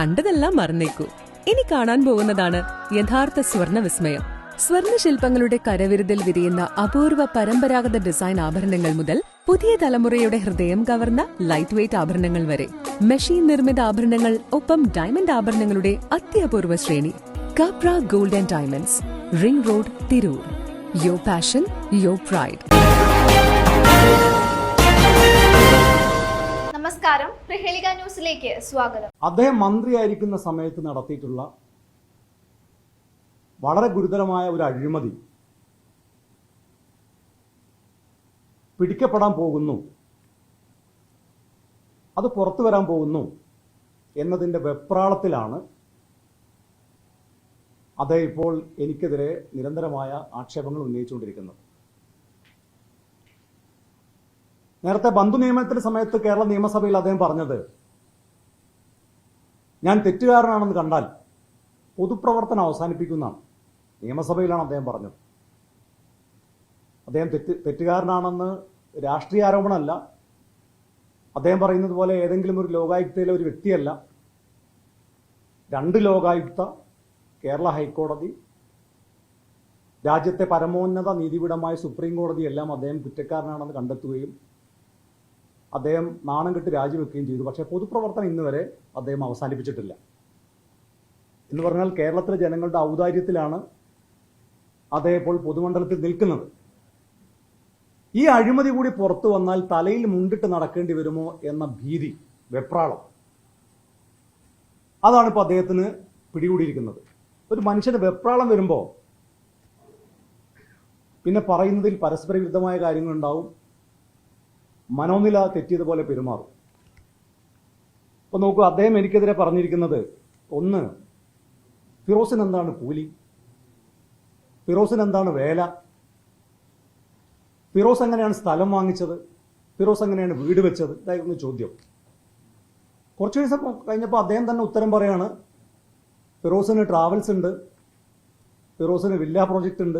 കണ്ടതെല്ലാം മറന്നേക്കൂ. ഇനി കാണാൻ പോകുന്നതാണ് യഥാർത്ഥ സ്വർണ വിസ്മയം സ്വർണ ശില്പങ്ങളുടെ കരവിരുതിൽ വിരിയുന്ന അപൂർവ പരമ്പരാഗത ഡിസൈൻ ആഭരണങ്ങൾ മുതൽ പുതിയ തലമുറയുടെ ഹൃദയം കവർന്ന ലൈറ്റ് വെയ്റ്റ് ആഭരണങ്ങൾ വരെ. മെഷീൻ നിർമ്മിത ആഭരണങ്ങൾ ഒപ്പം ഡയമണ്ട് ആഭരണങ്ങളുടെ അത്യപൂർവ ശ്രേണി. Kapra gold and diamonds ring road Tirur യോ പാഷൻ യോ പ്രൈഡ് നമസ്കാരം. പ്രഹേളിക ന്യൂസിലേക്ക് സ്വാഗതം. അദ്ദേഹം മന്ത്രിയായിരിക്കുന്ന സമയത്ത് നടത്തിയിട്ടുള്ള വളരെ ഗുരുതരമായ ഒരു അഴിമതി പിടിക്കപ്പെടാൻ പോകുന്നു. അത് പുറത്തു വരാൻ പോകുന്നു എന്നതിന്റെ വെപ്രാളത്തിലാണ് അദ്ദേഹം ഇപ്പോൾ എനിക്കെതിരെ നിരന്തരമായ ആക്ഷേപങ്ങൾ ഉന്നയിച്ചുകൊണ്ടിരിക്കുന്നത്. നേരത്തെ ബന്ധു നിയമനത്തിന്റെ സമയത്ത് കേരള നിയമസഭയിൽ അദ്ദേഹം പറഞ്ഞത് ഞാൻ തെറ്റുകാരനാണെന്ന് കണ്ടാൽ പൊതുപ്രവർത്തനം അവസാനിപ്പിക്കുന്നതാണ്. നിയമസഭയിലാണ് അദ്ദേഹം പറഞ്ഞത്. അദ്ദേഹം തെറ്റ് തെറ്റുകാരനാണെന്ന് രാഷ്ട്രീയ ആരോപണമല്ല. അദ്ദേഹം പറയുന്നത് പോലെ ഏതെങ്കിലും ഒരു ലോകായുക്തയിലെ ഒരു വ്യക്തിയല്ല. രണ്ട് ലോകായുക്ത കേരള ഹൈക്കോടതി രാജ്യത്തെ പരമോന്നത നീതിപീഠമായ സുപ്രീം കോടതിയെല്ലാം അദ്ദേഹം കുറ്റക്കാരനാണെന്ന് കണ്ടെത്തുകയും അദ്ദേഹം നാണം കെട്ട് രാജിവെക്കുകയും ചെയ്തു. പക്ഷേ പൊതുപ്രവർത്തനം ഇന്ന് വരെ അദ്ദേഹം അവസാനിപ്പിച്ചിട്ടില്ല. എന്ന് പറഞ്ഞാൽ കേരളത്തിലെ ജനങ്ങളുടെ ഔദാര്യത്തിലാണ് അദ്ദേഹം ഇപ്പോൾ പൊതുമണ്ഡലത്തിൽ നിൽക്കുന്നത്. ഈ അഴിമതി കൂടി പുറത്തു വന്നാൽ തലയിൽ മുണ്ടിട്ട് നടക്കേണ്ടി വരുമോ എന്ന ഭീതി വെപ്രാളം. അതാണ് ഇപ്പോൾ അദ്ദേഹത്തിന് പിടികൂടിയിരിക്കുന്നത്. ഒരു മനുഷ്യന് വെപ്രാളം വരുമ്പോൾ പിന്നെ പറയുന്നതിൽ പരസ്പര വിരുദ്ധമായ കാര്യങ്ങളുണ്ടാവും. മനോനില തെറ്റിയതുപോലെ പെരുമാറും. അപ്പൊ നോക്കൂ അദ്ദേഹം എനിക്കെതിരെ പറഞ്ഞിരിക്കുന്നത് ഒന്ന് ഫിറോസിന് എന്താണ് കൂലി? ഫിറോസിന് എന്താണ് വേല? ഫിറോസ് എങ്ങനെയാണ് സ്ഥലം വാങ്ങിച്ചത്? ഫിറോസ് എങ്ങനെയാണ് വീട് വെച്ചത്? ഇതായിരുന്നു ചോദ്യം. കുറച്ച് ദിവസം കഴിഞ്ഞപ്പോൾ അദ്ദേഹം തന്നെ ഉത്തരം പറയാണ് ഫിറോസിന് ട്രാവൽസ് ഉണ്ട് ഫിറോസിന് വില്ല പ്രോജക്റ്റ് ഉണ്ട്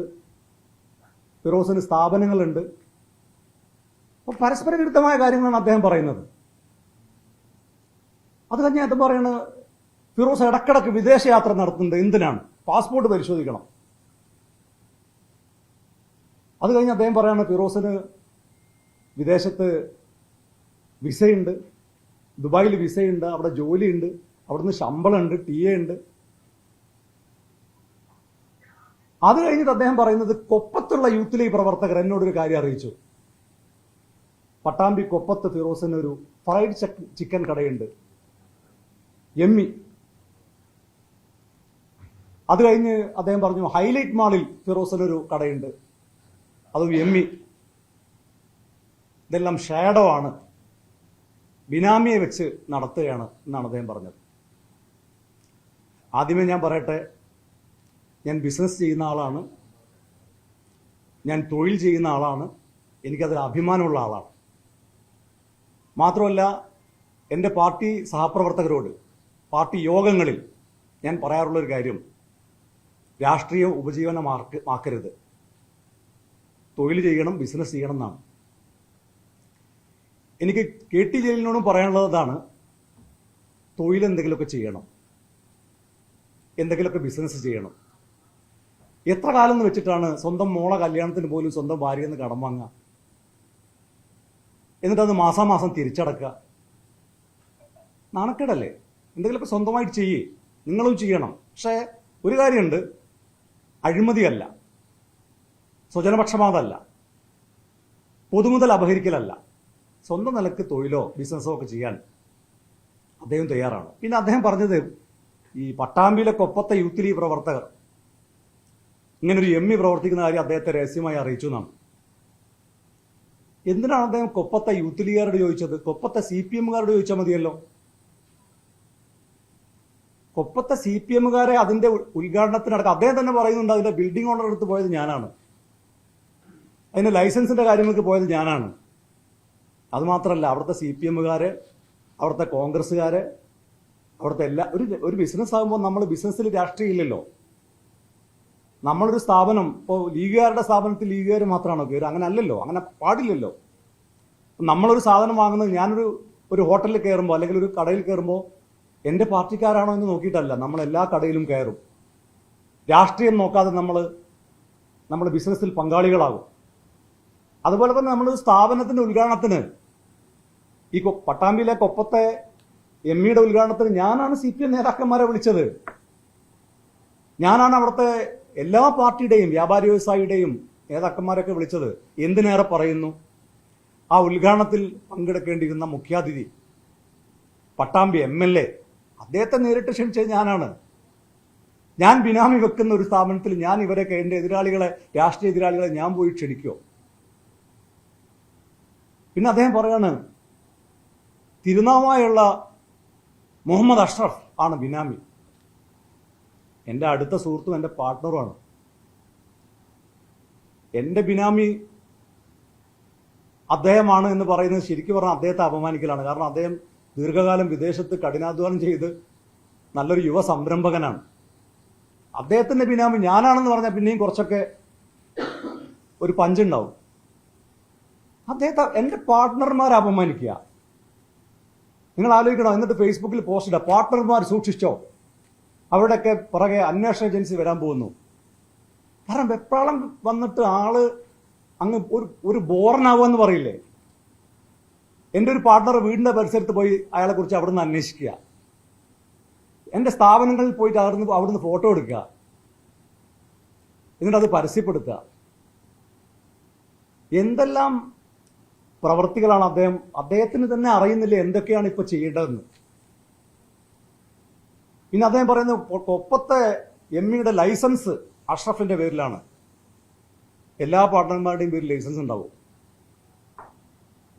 ഫിറോസിന് സ്ഥാപനങ്ങളുണ്ട് അപ്പോൾ പരസ്പര വിരുദ്ധമായ കാര്യങ്ങളാണ് അദ്ദേഹം പറയുന്നത്. അത് കഴിഞ്ഞ് അദ്ദേഹം പറയുന്നത് ഫിറോസ് ഇടക്കിടക്ക് വിദേശയാത്ര നടത്തുന്നുണ്ട്. എന്തിനാണ്? പാസ്പോർട്ട് പരിശോധിക്കണം. അത് കഴിഞ്ഞ് അദ്ദേഹം പറയാണ് ഫിറോസിന് വിദേശത്ത് വിസയുണ്ട്. ദുബായിൽ വിസയുണ്ട്. അവിടെ ജോലിയുണ്ട്. അവിടുന്ന് ശമ്പളമുണ്ട്. ടി എ ഉണ്ട്. അത് കഴിഞ്ഞിട്ട് അദ്ദേഹം പറയുന്നത് കൊപ്പത്തുള്ള യൂത്ത് ലീഗ് പ്രവർത്തകർ എന്നോടൊരു കാര്യം അറിയിച്ചു. പട്ടാമ്പി കൊപ്പത്ത് ഫിറോസിന് ഒരു ഫ്രൈഡ് ചിക്കൻ കടയുണ്ട്. എമ്മി. അത് കഴിഞ്ഞ് അദ്ദേഹം പറഞ്ഞു ഹൈലൈറ്റ് മാളിൽ ഫിറോസിനൊരു കടയുണ്ട്. അതും എമ്മി. ഇതെല്ലാം ഷാഡോ ആണ്. ബിനാമിയെ വെച്ച് നടത്തുകയാണ് എന്നാണ് അദ്ദേഹം പറഞ്ഞത്. ആദ്യമേ ഞാൻ പറയട്ടെ ഞാൻ ബിസിനസ് ചെയ്യുന്ന ആളാണ്. ഞാൻ തൊഴിൽ ചെയ്യുന്ന ആളാണ്. എനിക്കതിൽ അഭിമാനമുള്ള ആളാണ്. മാത്രമല്ല എന്റെ പാർട്ടി സഹപ്രവർത്തകരോട് പാർട്ടി യോഗങ്ങളിൽ ഞാൻ പറയാറുള്ളൊരു കാര്യം. രാഷ്ട്രീയ ഉപജീവനമാർക്ക് ആക്കരുത് തൊഴിൽ ചെയ്യണം ബിസിനസ് ചെയ്യണം എന്നാണ്. എനിക്ക് കെ ടി ജലീലിനോടും പറയാനുള്ളത് അതാണ് തൊഴിൽ എന്തെങ്കിലുമൊക്കെ ചെയ്യണം. എന്തെങ്കിലുമൊക്കെ ബിസിനസ് ചെയ്യണം. എത്ര കാലം എന്ന് വെച്ചിട്ടാണ് സ്വന്തം മോളെ കല്യാണത്തിന് പോലും സ്വന്തം ഭാര്യയിൽ നിന്ന് കടം വാങ്ങുക? എന്നിട്ട് അത് മാസാമാസം തിരിച്ചടക്കുക. നാണക്കേടല്ലേ? എന്തെങ്കിലുമൊക്കെ സ്വന്തമായിട്ട് ചെയ്യേ. നിങ്ങളും ചെയ്യണം. പക്ഷേ ഒരു കാര്യമുണ്ട്. അഴിമതിയല്ല. സ്വജനപക്ഷപാതമല്ല പൊതുമുതൽ അപഹരിക്കലല്ല. സ്വന്തം നിലയ്ക്ക് തൊഴിലോ ബിസിനസ്സോ ഒക്കെ ചെയ്യാൻ അദ്ദേഹം തയ്യാറാണ്. പിന്നെ അദ്ദേഹം പറഞ്ഞത് ഈ പട്ടാമ്പിയിലെ കൊപ്പത്തെ യൂത്ത് ലീഗ് പ്രവർത്തകർ. ഇങ്ങനൊരു എം ഇ പ്രവർത്തിക്കുന്ന കാര്യം അദ്ദേഹത്തെ രഹസ്യമായി അറിയിച്ചു എന്നാണ്. എന്തിനാണ് അദ്ദേഹം കൊപ്പത്തെ യൂത്ത് ലീഗുകാരോട് ചോദിച്ചത്? കൊപ്പത്തെ സി പി എമ്മുകാരോട് ചോദിച്ചാൽ മതിയല്ലോ. കൊപ്പത്തെ സി പി എമ്മുകാരെ അതിന്റെ ഉദ്ഘാടനത്തിനടക്കം അദ്ദേഹം തന്നെ പറയുന്നുണ്ട് അതിന്റെ ബിൽഡിംഗ് ഓണർ എടുത്ത് പോയത് ഞാനാണ്. അതിന്റെ ലൈസൻസിന്റെ കാര്യങ്ങൾക്ക് പോയത് ഞാനാണ്. അതുമാത്രമല്ല അവിടുത്തെ സി പി എമ്മുകാര് അവിടുത്തെ കോൺഗ്രസ്സുകാര് അവിടുത്തെ എല്ലാ ഒരു ഒരു ബിസിനസ് ആകുമ്പോൾ നമ്മൾ ബിസിനസ്സിൽ രാഷ്ട്രീയം ഇല്ലല്ലോ നമ്മളൊരു സ്ഥാപനം ഇപ്പോൾ ലീഗുകാരുടെ സ്ഥാപനത്തിൽ ലീഗുകാർ മാത്രമാണോ കയറുക? അങ്ങനെ അല്ലല്ലോ അങ്ങനെ പാടില്ലല്ലോ. നമ്മളൊരു സാധനം വാങ്ങുന്നത് ഞാനൊരു ഒരു ഹോട്ടലിൽ കയറുമ്പോൾ അല്ലെങ്കിൽ ഒരു കടയിൽ കയറുമ്പോൾ എന്റെ പാർട്ടിക്കാരാണോ എന്ന് നോക്കിയിട്ടല്ല. നമ്മൾ എല്ലാ കടയിലും കയറും. രാഷ്ട്രീയം നോക്കാതെ നമ്മൾ നമ്മൾ ബിസിനസ്സിൽ പങ്കാളികളാകും. അതുപോലെ തന്നെ നമ്മൾ സ്ഥാപനത്തിന്റെ ഉദ്ഘാടനത്തിന് ഈ പട്ടാമ്പിയിലെ കൊപ്പത്തെ എം ഇയുടെ ഉദ്ഘാടനത്തിന് ഞാനാണ് സി പി എം നേതാക്കന്മാരെ വിളിച്ചത്. ഞാനാണ് അവിടുത്തെ എല്ലാ പാർട്ടിയുടെയും വ്യാപാരി വ്യവസായിയുടെയും നേതാക്കന്മാരൊക്കെ വിളിച്ചത് എന്തിനേറെ പറയുന്നു? ആ ഉദ്ഘാടനത്തിൽ പങ്കെടുക്കേണ്ടിയിരുന്ന മുഖ്യാതിഥി പട്ടാമ്പി എം എൽ എ അദ്ദേഹത്തെ നേരിട്ട് ക്ഷണിച്ചത് ഞാനാണ്. ഞാൻ ബിനാമി വെക്കുന്ന ഒരു സ്ഥാപനത്തിൽ ഞാൻ ഇവരൊക്കെ എന്റെ എതിരാളികളെ രാഷ്ട്രീയ എതിരാളികളെ ഞാൻ പോയി ക്ഷണിക്കുമോ പിന്നെ അദ്ദേഹം പറയാണ് തിരുനാവായുള്ള മുഹമ്മദ് അഷ്റഫ് ആണ് ബിനാമി. എന്റെ അടുത്ത സുഹൃത്തും എന്റെ പാർട്ട്ണറുമാണ്. എന്റെ ബിനാമി അദ്ദേഹമാണ് എന്ന് പറയുന്നത് ശരിക്കും പറഞ്ഞാൽ അദ്ദേഹത്തെ അപമാനിക്കലാണ്. കാരണം അദ്ദേഹം ദീർഘകാലം വിദേശത്ത് കഠിനാധ്വാനം ചെയ്ത് നല്ലൊരു യുവ സംരംഭകനാണ്. അദ്ദേഹത്തിന്റെ ബിനാമി ഞാനാണെന്ന് പറഞ്ഞാൽ പിന്നെയും കുറച്ചൊക്കെ ഒരു പഞ്ചുണ്ടാവും. അദ്ദേഹത്തെ എന്റെ പാർട്ട്ണർമാരെ അപമാനിക്കുക. നിങ്ങൾ ആലോചിക്കണം എന്നിട്ട് ഫേസ്ബുക്കിൽ പോസ്റ്റ് ഇടുക പാർട്ട്ണർമാർ സൂക്ഷിച്ചോ? അവിടെയൊക്കെ പുറകെ അന്വേഷണ ഏജൻസി വരാൻ പോകുന്നു. കാരണം വെപ്രാളം വന്നിട്ട് ആൾ അങ്ങ് ഒരു ഒരു എന്ന് പറയില്ലേ? എന്റെ ഒരു പാർട്ട്ണർ വീടിന്റെ പരിസരത്ത് പോയി അയാളെ കുറിച്ച് അവിടുന്ന് അന്വേഷിക്കുക. എന്റെ സ്ഥാപനങ്ങളിൽ പോയിട്ട് അവിടുന്ന് അവിടുന്ന് ഫോട്ടോ എടുക്കുക. എന്നിട്ട് അത് പരസ്യപ്പെടുത്തുക. എന്തെല്ലാം പ്രവർത്തികളാണ് അദ്ദേഹം അദ്ദേഹത്തിന് തന്നെ അറിയുന്നില്ല എന്തൊക്കെയാണ് ഇപ്പോൾ ചെയ്യേണ്ടതെന്ന്? പിന്നെ അദ്ദേഹം പറയുന്നത് ഒപ്പത്തെ എം ഇയുടെ ലൈസൻസ് അഷ്റഫിന്റെ പേരിലാണ്. എല്ലാ പാർട്ട്ണർമാരുടെയും പേരിൽ ലൈസൻസ് ഉണ്ടാവും.